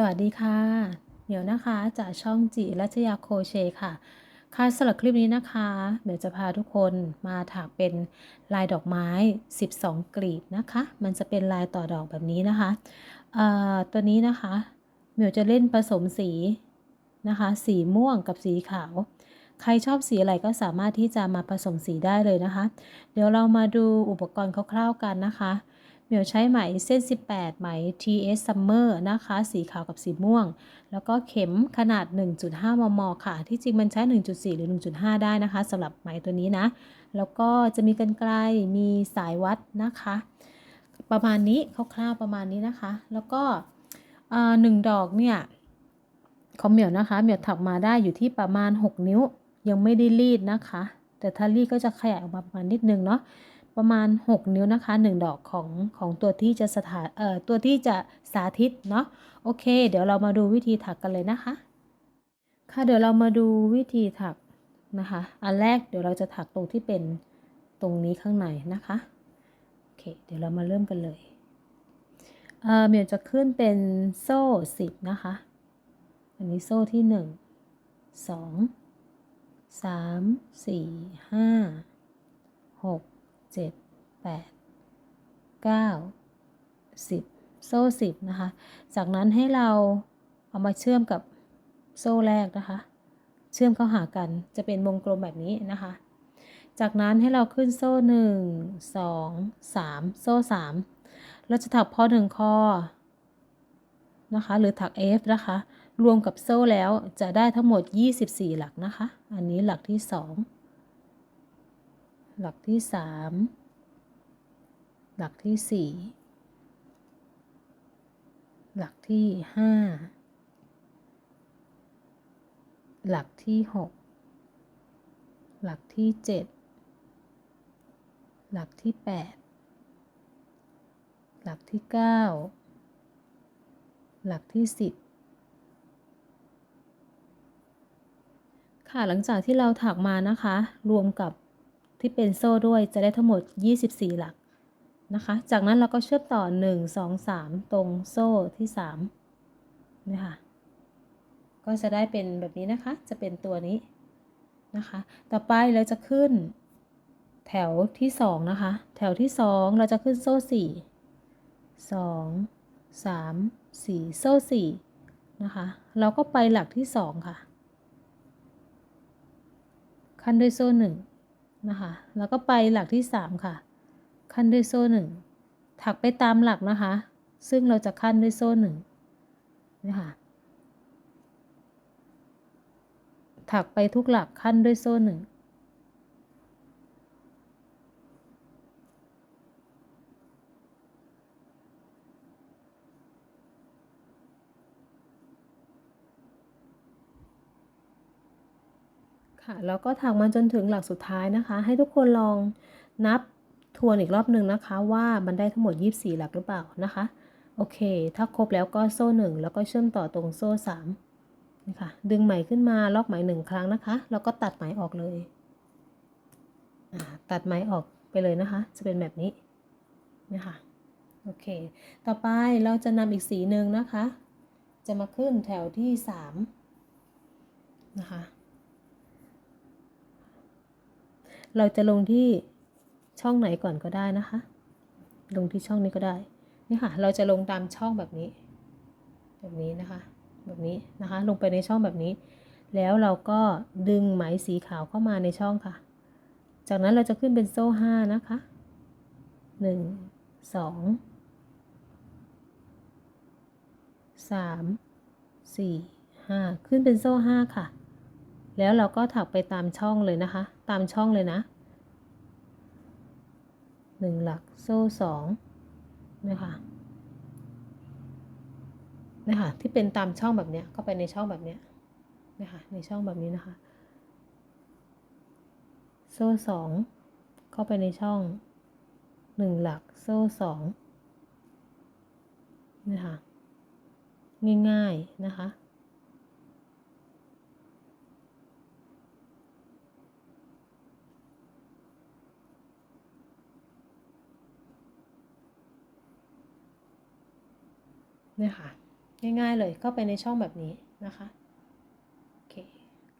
สวัสดีค่ะ เหมียวนะคะจากช่องจิรัชยาโคเชค่ะ ค่ะสำหรับคลิปนี้นะคะเหมียวจะพาทุกคนมาถักเป็นลายดอกไม้ 12 กลีบนะคะ มันจะเป็นลายต่อดอกแบบนี้นะคะเอ่อตัวนี้นะคะเหมียวจะเล่นผสมสีนะคะ สีม่วงกับสีขาว ใครชอบสีอะไรก็สามารถที่จะมาผสมสีได้เลยนะคะ เดี๋ยวเรามาดูอุปกรณ์คร่าวๆกันนะคะ เหมียวใช้ไหมเส้น 18 ไหม TS Summer นะคะ สีขาวกับสีม่วง แล้วก็เข็มขนาด 1.5 มม ค่ะ ที่จริงมันใช้ 1.4 หรือ 1.5 ได้นะคะสำหรับไหมตัวนี้นะ แล้วก็จะมีกันไกลมีสายวัดนะคะ ประมาณนี้คร่าวๆประมาณนี้นะคะ แล้วก็หนึ่งดอกเนี่ยของเหมียวนะคะเหมียวถักมาได้อยู่ที่ประมาณ 6 นิ้วยังไม่ได้รีดนะคะ แต่ถ้ารีดก็จะขยายออกมาประมาณนิดนึงเนาะ ประมาณ 6 นิ้วนะคะ 1 ดอกของของตัวที่จะสถานเอ่อตัวที่จะสาธิตเนาะโอเค เดี๋ยวเรามาดูวิธีถักกันเลยนะคะ ค่ะเดี๋ยวเรามาดูวิธีถักนะคะ อันแรกเดี๋ยวเราจะถักตรงที่เป็นตรงนี้ข้างในนะคะโอเคเดี๋ยวเรามาเริ่มกันเลยเอ่อเมียวจะขึ้นเป็นโซ่10นะคะอันนี้โซ่ที่ 1 2 3 4 5 6 7 8 9 10โซ่10นะคะ จากนั้นให้เราเอามาเชื่อมกับโซ่แรกนะคะ เชื่อมเข้าหากันจะเป็นวงกลมแบบนี้นะคะ จากนั้นให้เราขึ้นโซ่1 2 3โซ่3เราจะถักพอหนึ่งคอนะคะ หรือถัก F นะคะ รวมกับโซ่แล้วจะได้ทั้งหมด 24 หลักนะคะ อันนี้หลักที่ 2 หลักที่3หลักที่4หลักที่5หลักที่6หลักที่7หลักที่8หลักที่9หลักที่10ค่ะหลังจากที่เราถักมานะคะ รวมกับ ที่เป็นโซ่ด้วยจะได้ทั้งหมด 24 หลักนะคะ จากนั้นเราก็เชื่อมต่อ 1 2 3 ตรงโซ่ที่3นี่ค่ะก็จะได้เป็นแบบนี้นะคะ จะเป็นตัวนี้นะคะ ต่อไปเราจะขึ้นแถวที่2นะคะ แถวที่ 2 เราจะขึ้นโซ่ 4 2 3 4 โซ่ 4 นะคะ เราก็ไปหลักที่ 2 ค่ะ ขั้นด้วยโซ่ 1 นะคะ แล้วก็ไปหลักที่ 3 ค่ะ ขั้นด้วยโซ่ 1 ถักไปตามหลักนะคะ ซึ่งเราจะขั้นด้วยโซ่1นี่ค่ะถักไปทุกหลักขั้นด้วยโซ่1 แล้วก็ถักมาจนถึงหลักสุดท้ายนะคะ ให้ทุกคนลองนับทวนอีกรอบหนึ่งนะคะ ว่ามันได้ทั้งหมด 24 หลักหรือเปล่านะคะ โอเค ถ้าครบแล้วก็โซ่ 1 แล้วก็เชื่อมต่อตรงโซ่ 3 นี่ค่ะ ดึงไหมขึ้นมาล็อกไหมหนึ่งครั้งนะคะ แล้วก็ตัดไหมออกเลยตัดไหมออกไปเลยนะคะ จะเป็นแบบนี้นี่ค่ะโอเค ต่อไปเราจะนำอีกสีหนึ่งนะคะ จะมาขึ้นแถวที่สามนะคะ เราจะลงที่ช่องไหนก่อนก็ได้นะคะ ลงที่ช่องนี้ก็ได้ นี่ค่ะ เราจะลงตามช่องแบบนี้ แบบนี้นะคะ แบบนี้นะคะ ลงไปในช่องแบบนี้ แล้วเราก็ดึงไหมสีขาวเข้ามาในช่องค่ะ จากนั้นเราจะขึ้นเป็นโซ่ห้านะคะหนึ่งสองสามสี่ห้าขึ้นเป็นโซ่ห้าค่ะ แล้วเราก็ถักไปตามช่องเลยนะคะ ตามช่องเลยนะหนึ่งหลักโซ่สองนะคะนะคะที่เป็นตามช่องแบบเนี้ยเข้าไปในช่องแบบเนี้ยนะคะในช่องแบบนี้นะคะ โซ่สองเข้าไปในช่องหนึ่งหลักโซ่สองนะคะง่ายๆนะคะ เนี่ยค่ะ ง่ายๆเลยก็ไปในช่องแบบนี้นะคะโอเค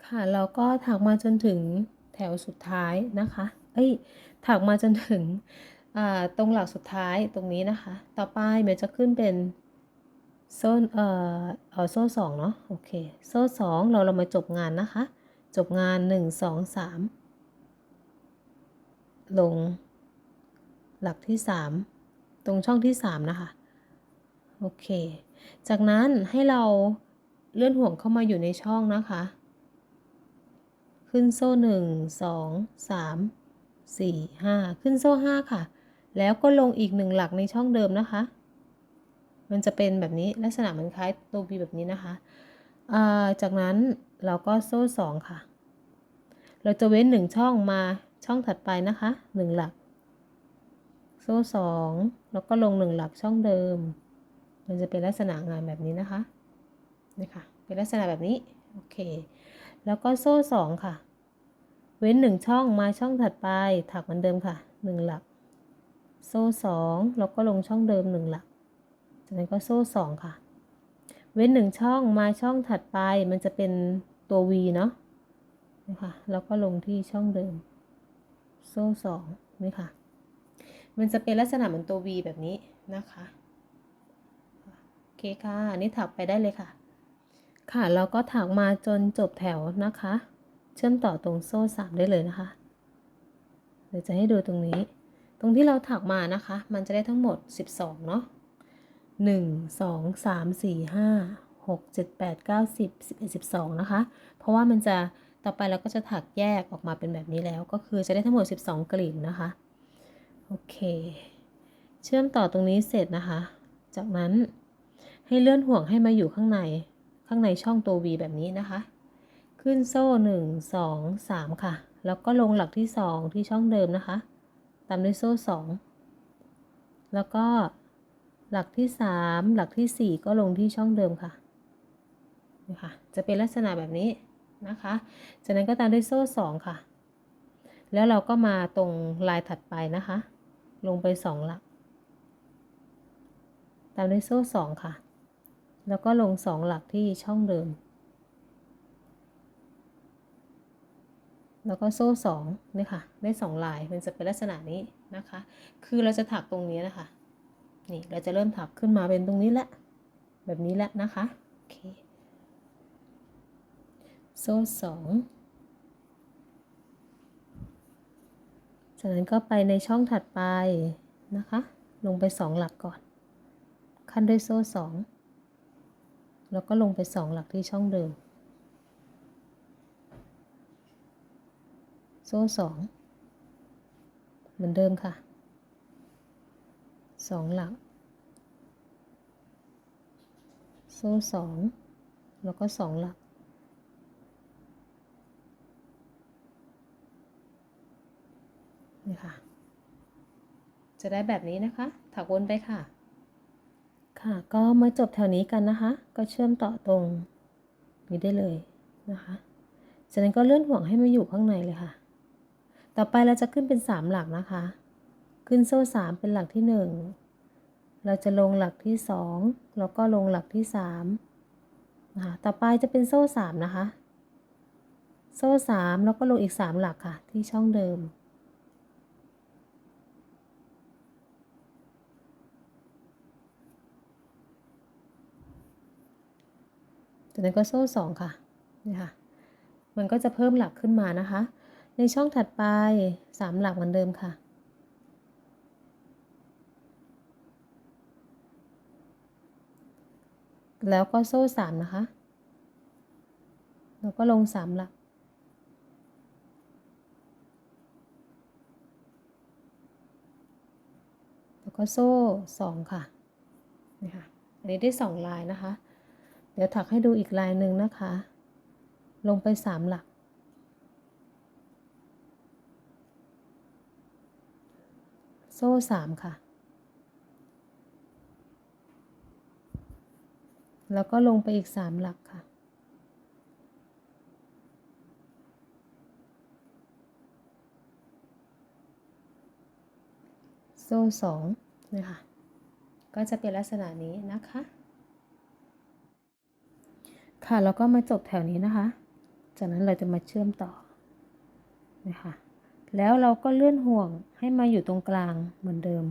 ค่ะเราก็ถักมาจนถึงแถวสุดท้ายนะคะ เอ้ย ถักมาจนถึงตรงหลักสุดท้ายตรงนี้นะคะ ต่อไปเมย์จะขึ้นเป็นโซ่เอ่อเออโซ่สองเนาะ โอเค โซ่สองเราเรามาจบงานนะคะ จบงานหนึ่งสองสามลงหลักที่สามตรงช่องที่สามนะคะ โอเค จากนั้นให้เราเลื่อนห่วงเข้ามาอยู่ในช่องนะคะ ขึ้นโซ่หนึ่งสองสามสี่ห้าขึ้นโซ่ห้าค่ะ แล้วก็ลงอีกหนึ่งหลักในช่องเดิมนะคะ มันจะเป็นแบบนี้ลักษณะเหมือนคล้ายตัว V แบบนี้นะคะจากนั้นเราก็โซ่สองค่ะ เราจะเว้นหนึ่งช่องมาช่องถัดไปนะคะหนึ่งหลัก โซ่สองแล้วก็ลงหนึ่งหลักช่องเดิม มันจะเป็นลักษณะงานแบบนี้นะคะนี่ค่ะเป็นลักษณะแบบนี้โอเคแล้วก็โซ่สองค่ะ เว้นหนึ่งช่องมาช่องถัดไปถักเหมือนเดิมค่ะหนึ่งหลัก โซ่สองแล้วก็ลงช่องเดิมหนึ่งหลักจากนั้นก็โซ่สองค่ะ เว้นหนึ่งช่องมาช่องถัดไปมันจะเป็นตัว V เนาะนะคะแล้วก็ลงที่ช่องเดิม โซ่สองนี่ค่ะ มันจะเป็นลักษณะเหมือนตัว V แบบนี้นะคะ เคค่ะนนี้ถักไปได้เลยค่ะ ค่ะเราก็ถักมาจนจบแถวนะคะ เชื่อมต่อตรงโซ่สามได้เลยนะคะเดี๋ยวจะให้ดูตรงนี้ ตรงที่เราถักมานะคะ มันจะได้ทั้งหมด 12 เนาะ1 2 3 4 5 6 7 8 9 10 11 12นะคะ เพราะว่ามันจะต่อไปเราก็จะถักแยกออกมาเป็นแบบนี้แล้ว ก็คือจะได้ทั้งหมด 12 กลีบนะคะ โอเค เชื่อมต่อตรงนี้เสร็จนะคะ จากนั้น ให้เลื่อนห่วงให้มาอยู่ข้างในข้างในช่องตัว V แบบนี้นะคะ ขึ้นโซ่ 1 2 3 ค่ะ แล้วก็ลงหลักที่ 2 ที่ช่องเดิมนะคะ ตามด้วยโซ่ 2 แล้วก็หลักที่ 3 หลักที่ 4 ก็ลงที่ช่องเดิมค่ะนี่ค่ะจะเป็นลักษณะแบบนี้นะคะ จากนั้นก็ตามด้วยโซ่ 2 ค่ะ แล้วเราก็มาตรงลายถัดไปนะคะ ลงไป 2 หลัก ตามด้วยโซ่ 2 ค่ะ แล้วก็ลง 2 หลักที่ช่องเดิม แล้วก็โซ่สองนี่ค่ะ ได้สองลาย มันจะเป็นลักษณะนี้นะคะ คือเราจะถักตรงนี้นะคะ นี่ เราจะเริ่มถักขึ้นมาเป็นตรงนี้แหละ แบบนี้แหละนะคะ โอเค โซ่สองจากนั้นก็ไปในช่องถัดไปนะคะ ลงไปสองหลักก่อน ขั้นด้วยโซ่สอง แล้วก็ลงไปสองหลักที่ช่องเดิม โซ่สองเหมือนเดิมค่ะสองหลัก โซ่สองแล้วก็สองหลัก นี่ค่ะ จะได้แบบนี้นะคะ ถักวนไปค่ะ ค่ะ ก็มาจบแถวนี้กันนะคะ ก็เชื่อมต่อตรงนี้ได้เลยนะคะจากนั้นก็เลื่อนห่วงให้มาอยู่ข้างในเลยค่ะ ต่อไปเราจะขึ้นเป็น 3 หลักนะคะ ขึ้นโซ่3เป็นหลักที่ 1 เราจะลงหลักที่ 2 แล้วก็ลงหลักที่3นะคะ ต่อไปจะเป็นโซ่3นะคะ โซ่3แล้วก็ลงอีก 3 หลักค่ะ ที่ช่องเดิม จากนั้นก็โซ่2ค่ะนี่ค่ะ มันก็จะเพิ่มหลักขึ้นมานะคะ ในช่องถัดไป3หลักเหมือนเดิมค่ะ แล้วก็โซ่3นะคะ แล้วก็ลง3หลักแล้วก็โซ่2ค่ะนี่ค่ะ อันนี้ได้2ลายนะคะ ดี๋ยวถักให้ดูอีกลายหนึ่งนะคะ ลงไป3หลัก โซ่3ค่ะ แล้วก็ลงไปอีก3หลักค่ะ โซ่2นะคะ ก็จะเป็นลักษณะนี้นะคะ ค่ะแล้วก็มาจบแถวนี้นะคะ จากนั้นเราจะมาเชื่อมต่อนะคะแล้วเราก็เลื่อนห่วงให้มาอยู่ตรงกลางเหมือนเดิม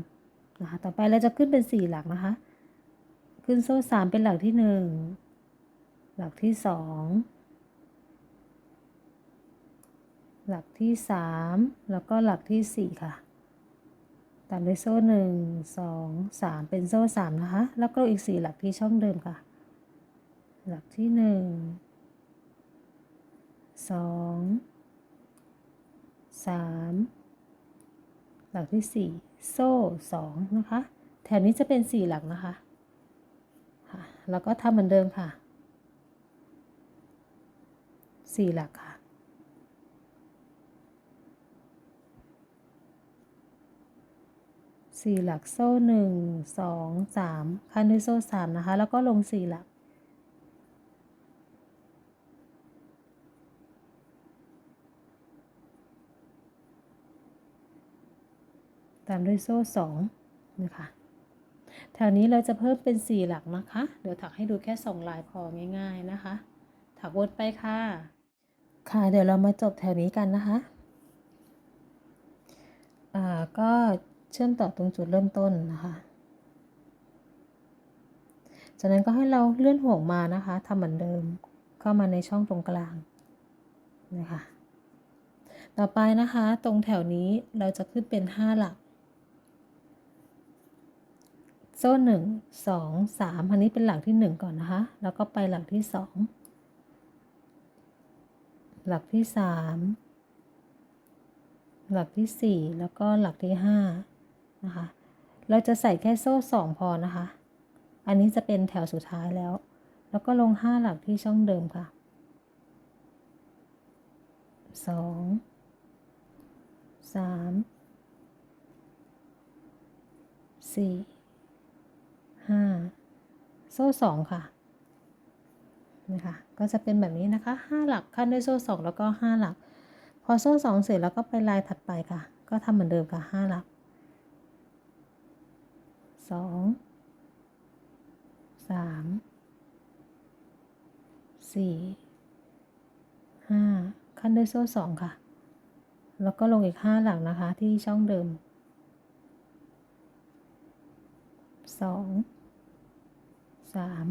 นะคะต่อไปเราจะขึ้นเป็นสี่หลักนะคะ ขึ้นโซ่สามเป็นหลักที่หนึ่งหลักที่สองหลักที่สามแล้วก็หลักที่สี่ค่ะ ตามด้วยโซ่หนึ่งสองสามเป็นโซ่สามนะคะ แล้วก็อีกสี่หลักที่ช่องเดิมค่ะ หลักที่หนึ่งสองสามหลักที่สี่โซ่สองนะคะ แถวนี้จะเป็นสี่หลักนะคะค่ะแล้วก็ทำเหมือนเดิมค่ะสี่หลักค่ะสี่หลักโซ่หนึ่งสองสามคันด้วยโซ่สามนะคะ แล้วก็ลงสี่หลัก ตามด้วยโซ่สองนะคะแถวนี้เราจะเพิ่มเป็นสี่หลักนะคะ เดี๋ยวถักให้ดูแค่สองลายพอง่าย ๆนะคะ ถักวนไปค่ะ ค่ะเดี๋ยวเรามาจบแถวนี้กันนะคะ อ่าก็เชื่อมต่อตรงจุดเริ่มต้นนะคะจากนั้นก็ให้เราเลื่อนห่วงมานะคะทำเหมือนเดิมเข้ามาในช่องตรงกลางนะคะ ต่อไปนะคะ ตรงแถวนี้เราจะขึ้นเป็น 5 หลัก โซ่หนึ่งสองสามอันนี้เป็นหลักที่หนึ่งก่อนนะคะ แล้วก็ไปหลักที่สองหลักที่สามหลักที่สี่แล้วก็หลักที่ห้านะคะ เราจะใส่แค่โซ่สองพอนะคะ อันนี้จะเป็นแถวสุดท้ายแล้ว แล้วก็ลงห้าหลักที่ช่องเดิมค่ะสองสามสี่ ห้าโซ่สองค่ะนะคะก็จะเป็นแบบนี้นะคะห้าหลักขั้นด้วยโซ่สองแล้วก็ห้าหลัก พอโซ่สองเสร็จแล้วก็ไปลายถัดไปค่ะ ก็ทำเหมือนเดิมค่ะห้าหลักสองสามสี่ห้าขั้นด้วยโซ่สองค่ะ แล้วก็ลงอีกห้าหลักนะคะที่ช่องเดิมสอง สาม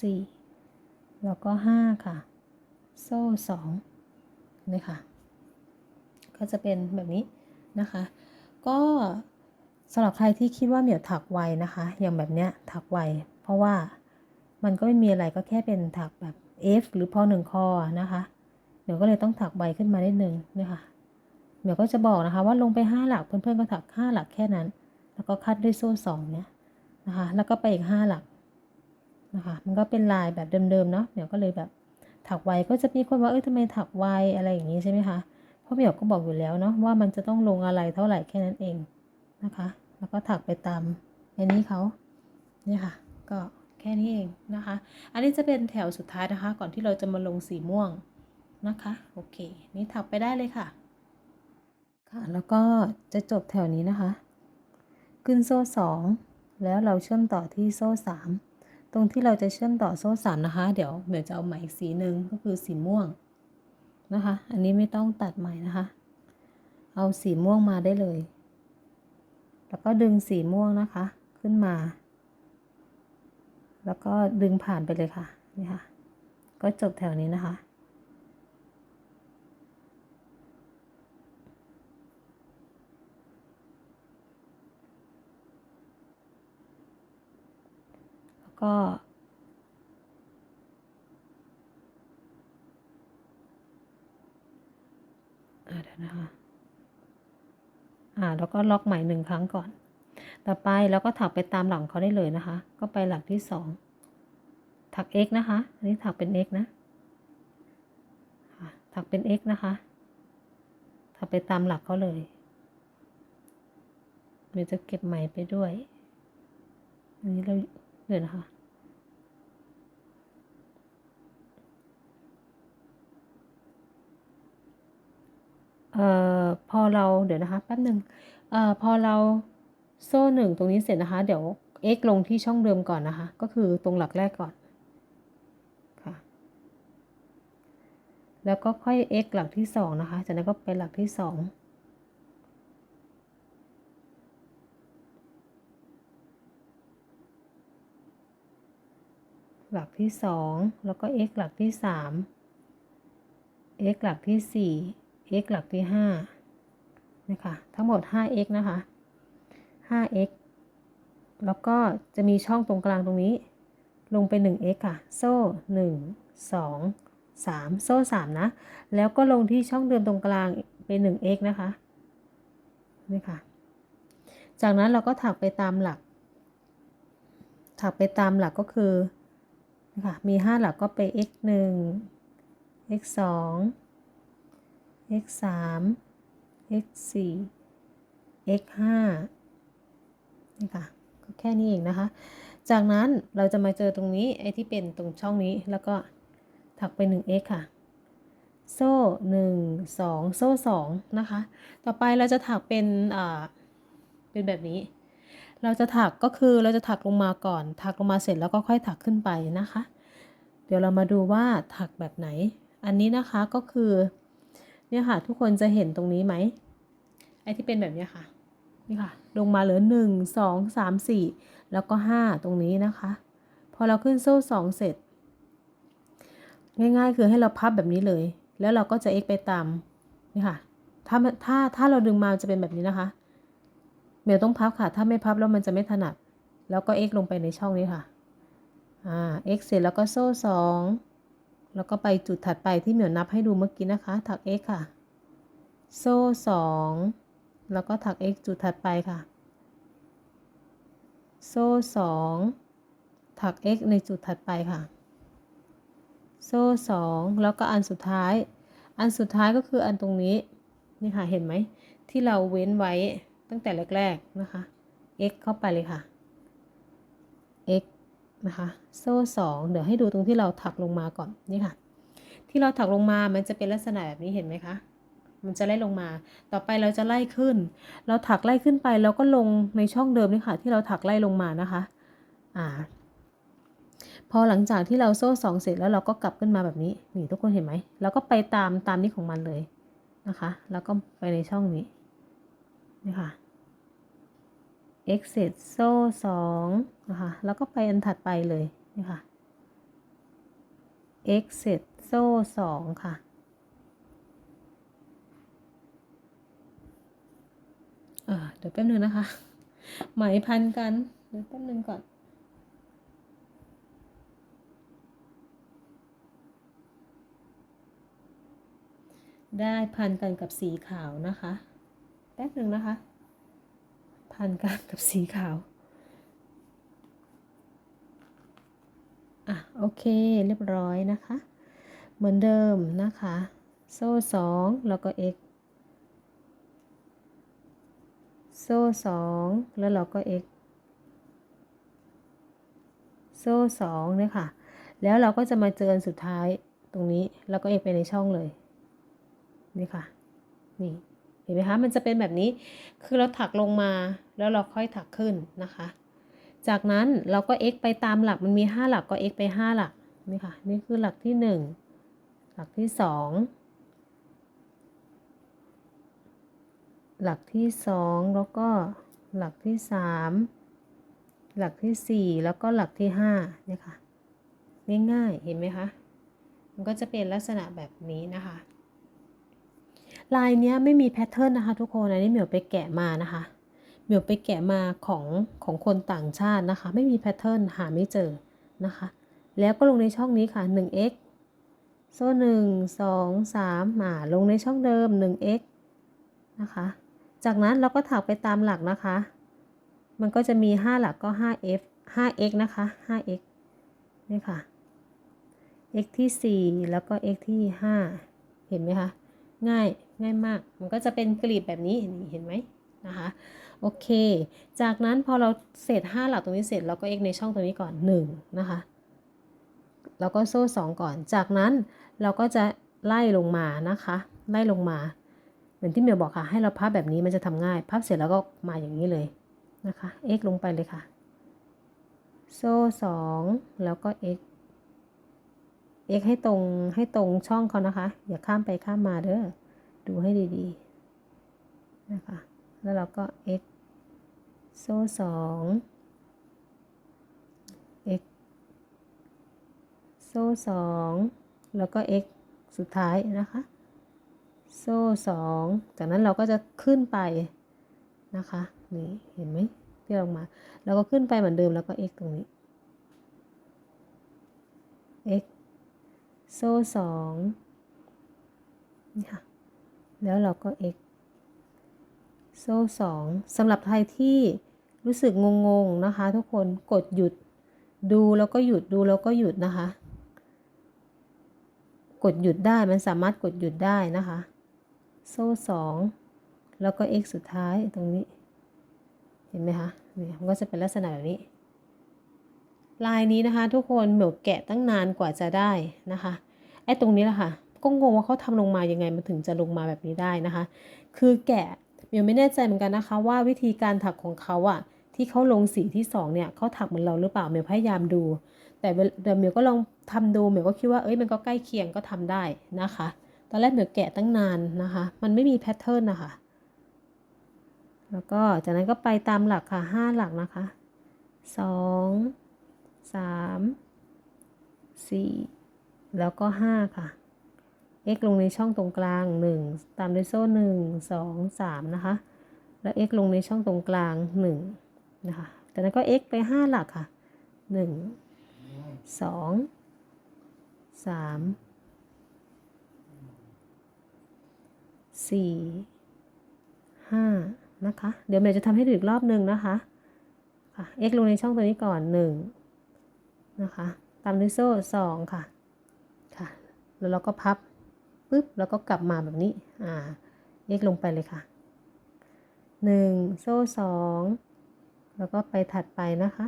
สี่แล้วก็ห้าค่ะ โซ่สองนี่ค่ะ ก็จะเป็นแบบนี้นะคะ ก็สำหรับใครที่คิดว่าเหมียวถักไวนะคะ อย่างแบบเนี้ยถักไว เพราะว่ามันก็ไม่มีอะไรก็แค่เป็นถักแบบ F หรือพอหนึ่งคอนะคะ เดี๋ยวก็เลยต้องถักไวขึ้นมาได้หนึ่งนี่ค่ะ เดี๋ยวก็จะบอกนะคะว่าลงไปห้าหลัก เพื่อนๆก็ถักห้าหลักแค่นั้น แล้วก็คัดด้วยโซ่สองเนี่ยนะคะ แล้วก็ไปอีกห้าหลักนะคะ มันก็เป็นลายแบบเดิมๆเนาะเดี๋ยวก็เลยแบบถักไวก็จะมีคนว่าเอ้ยทำไมถักไวอะไรอย่างนี้ใช่ไหมคะ เพราะเหมียวก็บอกอยู่แล้วเนาะว่ามันจะต้องลงอะไรเท่าไหร่แค่นั้นเองนะคะ แล้วก็ถักไปตามอันนี้เขาเนี่ยค่ะ ก็แค่นี้เองนะคะ อันนี้จะเป็นแถวสุดท้ายนะคะ ก่อนที่เราจะมาลงสีม่วงนะคะ โอเค นี่ถักไปได้เลยค่ะ ค่ะ แล้วก็จะจบแถวนี้นะคะ ขึ้นโซ่สองแล้วเราเชื่อมต่อที่โซ่สามตรงที่เราจะเชื่อมต่อโซ่สามนะคะ เดี๋ยวเหมียวจะเอาใหม่อีกสีหนึ่งก็คือสีม่วงนะคะ อันนี้ไม่ต้องตัดใหม่นะคะ เอาสีม่วงมาได้เลย แล้วก็ดึงสีม่วงนะคะ ขึ้นมา แล้วก็ดึงผ่านไปเลยค่ะ นี่ค่ะ ก็จบแถวนี้นะคะ ก็ อ่าเดี๋ยวนะคะ อ่า แล้วก็ล็อกใหม่หนึ่งครั้งก่อน ต่อไปแล้วก็ถักไปตามหลังเขาได้เลยนะคะ ก็ไปหลักที่สอง ถัก x นะคะ อันนี้ถักเป็น x นะถักเป็น x นะคะ ถักไปตามหลักเขาเลยเดี๋ยวจะเก็บไหมไปด้วย อันนี้เราเดี๋ยวนะคะ เอ่อพอเราเดี๋ยวนะคะแป๊บหนึ่งเอ่อพอเราโซ่หนึ่งตรงนี้เสร็จนะคะ เดี๋ยว x ลงที่ช่องเดิมก่อนนะคะ ก็คือตรงหลักแรกก่อนค่ะ แล้วก็ค่อย x หลักที่สองนะคะ จากนั้นก็ไปหลักที่สองหลักที่สองแล้วก็ x หลักที่สาม x หลักที่สี่ x หลักที่ห้านี่ค่ะทั้งหมด 5x นะคะ 5x แล้วก็จะมีช่องตรงกลางตรงนี้ ลงไป 1x ค่ะ โซ่ 1 2 3 โซ่ 3 นะ แล้วก็ลงที่ช่องเดิมตรงกลางเป็น 1x นะคะนี่ค่ะ จากนั้นเราก็ถักไปตามหลัก ถักไปตามหลักก็คือนี่ค่ะมี 5 หลักก็ไป x 1 x 2 x 3 x 4 x 5นี่ค่ะก็แค่นี้เองนะคะ จากนั้นเราจะมาเจอตรงนี้ไอ้ที่เป็นตรงช่องนี้แล้วก็ถักไป 1x ค่ะ โซ่ 1 2 โซ่ 2 นะคะ ต่อไปเราจะถักเป็นอ่าเป็นแบบนี้ เราจะถักก็คือเราจะถักลงมาก่อน ถักลงมาเสร็จแล้วก็ค่อยถักขึ้นไปนะคะ เดี๋ยวเรามาดูว่าถักแบบไหน อันนี้นะคะก็คือ เนี่ยค่ะ ทุกคนจะเห็นตรงนี้ไหมไอ้ที่เป็นแบบนี้ค่ะ นี่ค่ะ ลงมาเหลือหนึ่งสองสามสี่แล้วก็ห้าตรงนี้นะคะ พอเราขึ้นโซ่สองเสร็จ ง่ายๆ คือให้เราพับแบบนี้เลย แล้วเราก็จะเอ็กไปตามนี่ค่ะ ถ้าถ้าถ้าเราดึงมาจะเป็นแบบนี้นะคะเมลต้องพับค่ะ ถ้าไม่พับแล้วมันจะไม่ถนัด แล้วก็เอ็กลงไปในช่องนี้ค่ะ อ่า x เสร็จแล้วก็โซ่สอง แล้วก็ไปจุดถัดไปที่เหมียวนับให้ดูเมื่อกี้นะคะ ถัก x ค่ะ โซ่สองแล้วก็ถัก x จุดถัดไปค่ะ โซ่สองถัก x ในจุดถัดไปค่ะ โซ่สองแล้วก็อันสุดท้าย อันสุดท้ายก็คืออันตรงนี้ นี่ค่ะ เห็นไหม ที่เราเว้นไว้ตั้งแต่แรก ๆ นะคะ x เข้าไปเลยค่ะ นะคะ โซ่สองเดี๋ยวให้ดูตรงที่เราถักลงมาก่อนนี่ค่ะ ที่เราถักลงมามันจะเป็นลักษณะแบบนี้เห็นไหมคะมันจะไล่ลงมา ต่อไปเราจะไล่ขึ้น เราถักไล่ขึ้นไปแล้วก็ลงในช่องเดิมนี่ค่ะ ที่เราถักไล่ลงมานะคะ อ่า พอหลังจากที่เราโซ่สองเสร็จแล้วเราก็กลับขึ้นมาแบบนี้ นี่ทุกคนเห็นไหมเราก็ไปตามตามนี้ของมันเลยนะคะ แล้วก็ไปในช่องนี้นี่ค่ะ x เสร็จโซ่สองนะคะแล้วก็ไปอันถัดไปเลยนี่ค่ะ x เสร็จโซ่สองค่ะ เดี๋ยวแป๊บนึงนะคะ ไหมพันกัน เดี๋ยวแป๊บนึงก่อนได้พันกันกับสีขาวนะคะ แป๊บนึงนะคะ พันกันกับสีขาว อะ โอเคเรียบร้อยนะคะ เหมือนเดิมนะคะ โซ่สองแล้วก็ x โซ่สองแล้วเราก็ x โซ่สองเนี่ยค่ะ แล้วเราก็จะมาเจอสุดท้ายตรงนี้ แล้วก็ x ไปในช่องเลย นี่ค่ะ นี่ ห็นไหมคะมันจะเป็นแบบนี้คือเราถักลงมาแล้วเราค่อยถักขึ้นนะคะ จากนั้นเราก็ x ไปตามหลักมันมี 5 หลักก็ x ไป 5 หลักนี่ค่ะนี่คือหลักที่ 1 หลักที่ 2 หลักที่ 2 แล้วก็หลักที่ 3 หลักที่ 4 แล้วก็หลักที่5เนี่ยค่ะง่ายๆเห็นไหมคะมันก็จะเป็นลักษณะแบบนี้นะคะ ลายเนี้ยไม่มีแพทเทิร์นนะคะ ทุกคนอันนี้เหมียวไปแกะมานะคะเหมียวไปแกะมาของของคนต่างชาตินะคะ ไม่มีแพทเทิร์นหาไม่เจอนะคะ แล้วก็ลงในช่องนี้ค่ะ 1x โซ่1 2 3มาลงในช่องเดิม 1x นะคะ จากนั้นเราก็ถักไปตามหลักนะคะ มันก็จะมี 5 หลักก็ 5f 5x นะคะ 5x นี่ค่ะ x ที่ 4 แล้วก็ x ที่ 5 เห็นไหมคะ ง่าย ง่ายมาก มันก็จะเป็นกลีบแบบนี้เห็นไหมนะคะโอเค จากนั้นพอเราเสร็จ5หลักตรงนี้เสร็จเราก็ x ในช่องตรงนี้ก่อน1นะคะแล้วก็โซ่ 2 ก่อน จากนั้นเราก็จะไล่ลงมานะคะ ไล่ลงมา เหมือนที่เมียวบอกค่ะ ให้เราพับแบบนี้มันจะทำง่าย พับเสร็จแล้วก็มาอย่างนี้เลยนะคะ x ลงไปเลยค่ะ โซ่สองแล้วก็ x x ให้ตรงให้ตรงช่องเขานะคะ อย่าข้ามไปข้ามมาเด้อ ดูให้ดีๆนะคะ แล้วเราก็ x โซ่สอง x โซ่สองแล้วก็ x สุดท้ายนะคะ โซ่สองจากนั้นเราก็จะขึ้นไปนะคะนี่เห็นไหมที่ลงมาเราก็ขึ้นไปเหมือนเดิมแล้วก็ x ตรงนี้ x โซ่สองนี่ค่ะ แล้วเราก็ x โซ่สองสำหรับใครที่รู้สึกงงๆนะคะ ทุกคนกดหยุดดูแล้วก็หยุดดูแล้วก็หยุดนะคะ กดหยุดได้มันสามารถกดหยุดได้นะคะ โซ่สองแล้วก็ x สุดท้ายตรงนี้ เห็นไหมคะนี่มันก็จะเป็นลักษณะแบบนี้ ลายนี้นะคะ ทุกคนเหมียวแกะตั้งนานกว่าจะได้นะคะไอ้ตรงนี้แหละค่ะ ก็งงว่าเขาทำลงมายังไงมันถึงจะลงมาแบบนี้ได้นะคะ คือแกะเมียวไม่แน่ใจเหมือนกันนะคะ ว่าวิธีการถักของเขาอะที่เขาลงสีที่สองเนี่ยเขาถักเหมือนเราหรือเปล่าเมียวพยายามดู แต่เดี๋ยวเมียวก็ลองทำดูเมียวก็คิดว่าเอ้ยมันก็ใกล้เคียงก็ทำได้นะคะ ตอนแรกเมียวแกะตั้งนานนะคะ มันไม่มีแพทเทิร์นนะคะแล้วก็จากนั้นก็ไปตามหลักค่ะห้าหลักนะคะสองสามสี่แล้วก็ห้าค่ะ x ลงในช่องตรงกลางหนึ่งตามด้วยโซ่หนึ่งสองสามนะคะ แล้ว x ลงในช่องตรงกลางหนึ่งนะคะ จากนั้นก็ x ไปห้าหลักค่ะหนึ่งสองสามสี่ห้านะคะ เดี๋ยวเมย์จะทำให้ดูอีกรอบหนึ่งนะคะค่ะ x ลงในช่องตัวนี้ก่อนหนึ่งนะคะ ตามด้วยโซ่สองค่ะ ค่ะ แล้วเราก็พับ ปุ๊บแล้วก็กลับมาแบบนี้อ่า x ลงไปเลยค่ะหนึ่งโซ่สองแล้วก็ไปถัดไปนะคะ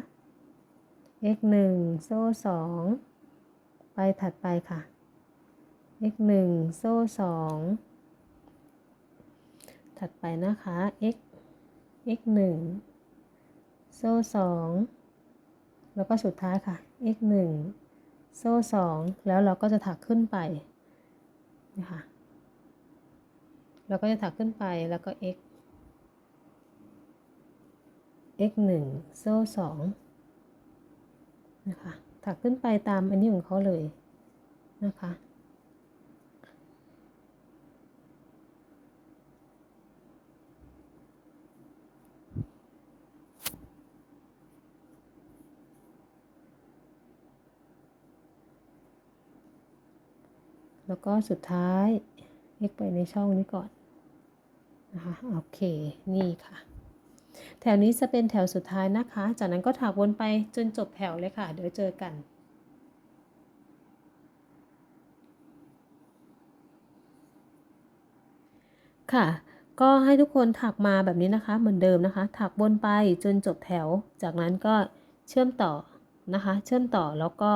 x หนึ่งโซ่สองไปถัดไปค่ะ x หนึ่งโซ่สองถัดไปนะคะ x x 1โซ่2แล้วก็สุดท้ายค่ะ x 1โซ่2แล้วเราก็จะถักขึ้นไป นะคะเราก็จะถักขึ้นไปแล้วก็ x x 1โซ่2นะคะถักขึ้นไปตามอันนี้ของเขาเลยนะคะ แล้วก็สุดท้าย x ไปในช่องนี้ก่อนนะคะโอเค นี่ค่ะ แถวนี้จะเป็นแถวสุดท้ายนะคะ จากนั้นก็ถักวนไปจนจบแถวเลยค่ะ เดี๋ยวเจอกันค่ะ ก็ให้ทุกคนถักมาแบบนี้นะคะ เหมือนเดิมนะคะ ถักวนไปจนจบแถว จากนั้นก็เชื่อมต่อนะคะ เชื่อมต่อแล้วก็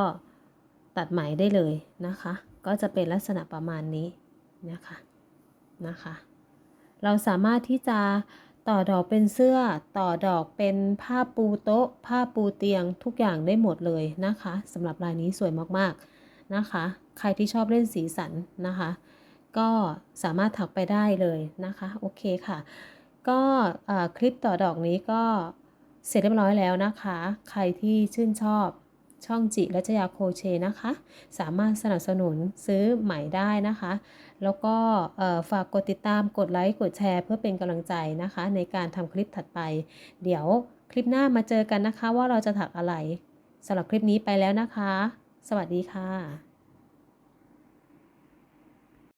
ตัดไหมได้เลยนะคะ ก็จะเป็นลักษณะประมาณนี้นะคะนะคะ เราสามารถที่จะต่อดอกเป็นเสื้อต่อดอกเป็นผ้าปูโต๊ะ ผ้าปูเตียงทุกอย่างได้หมดเลยนะคะสำหรับลายนี้สวยมากๆนะคะ ใครที่ชอบเล่นสีสันนะคะ ก็สามารถถักไปได้เลยนะคะโอเคค่ะ ก็คลิปต่อดอกนี้ก็เสร็จเรียบร้อยแล้วนะคะ ใครที่ชื่นชอบ ช่องจิรัชยาโคเชนะคะ สามารถสนับสนุนซื้อใหม่ได้นะคะ แล้วก็ฝากกดติดตามกดไลค์กดแชร์ เพื่อเป็นกำลังใจนะคะ ในการทำคลิปถัดไป เดี๋ยวคลิปหน้ามาเจอกันนะคะว่าเราจะถักอะไรสำหรับคลิปนี้ไปแล้วนะคะ สวัสดีค่ะ